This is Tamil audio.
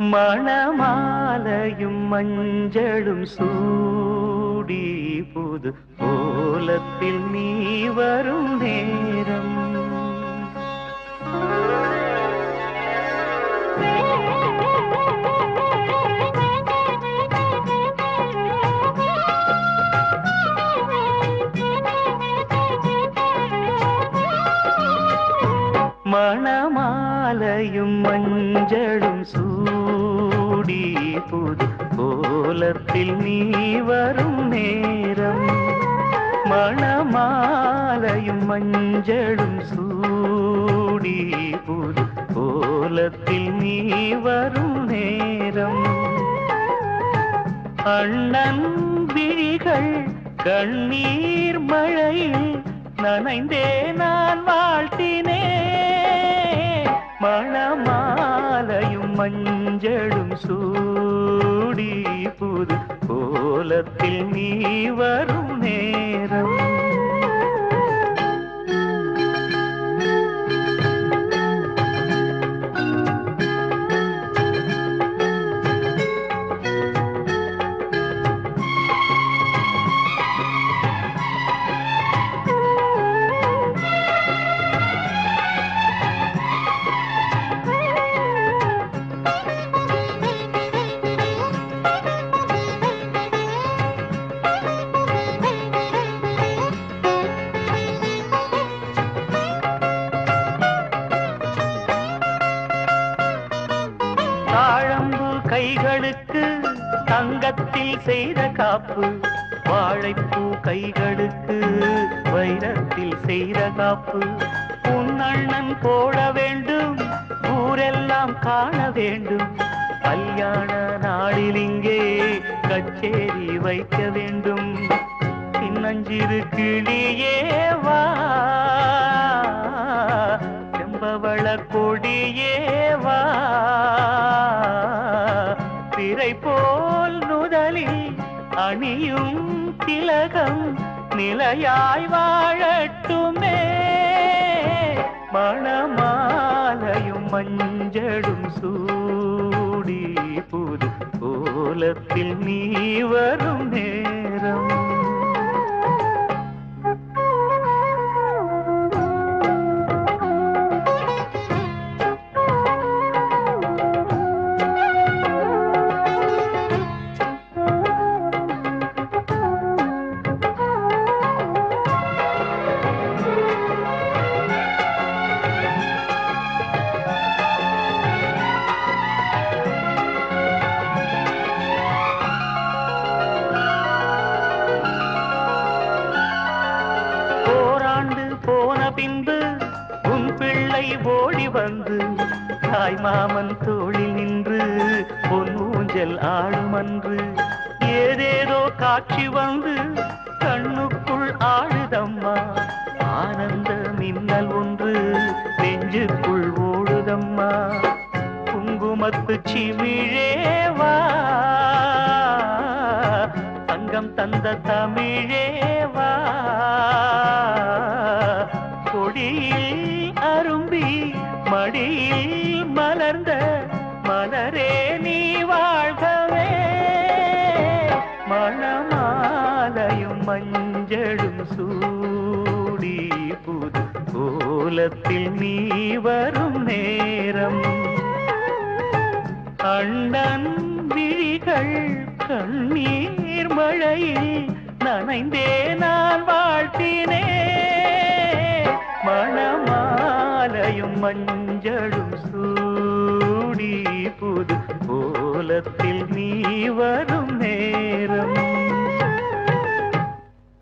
மணமாலையும் மஞ்சளும் சூடி புது கோலத்தில் நீ வரும் நேரம் மணமாலையும் மஞ்சளும் சூடி புது கோலத்தில் நீ வரும் நேரம். மணமாலையும் மஞ்சளும் சூடி புது கோலத்தில் நீ வரும் நேரம். அண்ணன் விழிகள் கண்ணீர் மழையில் நனைந்தே நான் வாழ்த்தினே மணமாலையும் மஞ்சளும் சூடி புது கோலத்தில் நீ வரும் நே கைகளுக்கு தங்கத்தில் செய்த காப்பு வாழைப்பூ கைகளுக்கு வைரத்தில் செய்த காப்பு. உன் போட வேண்டும் ஊரெல்லாம் காண வேண்டும். கல்யாண நாளில் இங்கே கச்சேரி வைக்க வேண்டும். சின்னஞ்சிறு கிளியேவா செம்பவள கொடியே அணியும் திலகம் நிலையாய் வாழட்டுமே. மணமாலையும் மஞ்சளும் சூடி புது கோலத்தில் நீ வரும் நேரம். ஓடி வந்து தாய் மாமன் தோளில் நின்று பொன் ஊஞ்சல் ஆடுமன்று ஏதேதோ காட்சி வந்து கண்ணுக்குள் ஆடுதம்மா. ஆனந்த மின்னல் ஒன்று நெஞ்சுக்குள் ஓடுதம்மா. குங்குமத்து சிமிழேவா சங்கம் தந்த தமிழேவா கொடியில் மஞ்சளும் சூடி புது கோலத்தில் நீ வரும் நேரம். அண்ணன் விழிகள் கண்ணீர் மழையில் நனைந்தே நான் வாழ்த்தினே. மணமாலையும் மஞ்சளும் சூடி புது கோலத்தில் நீ வரும்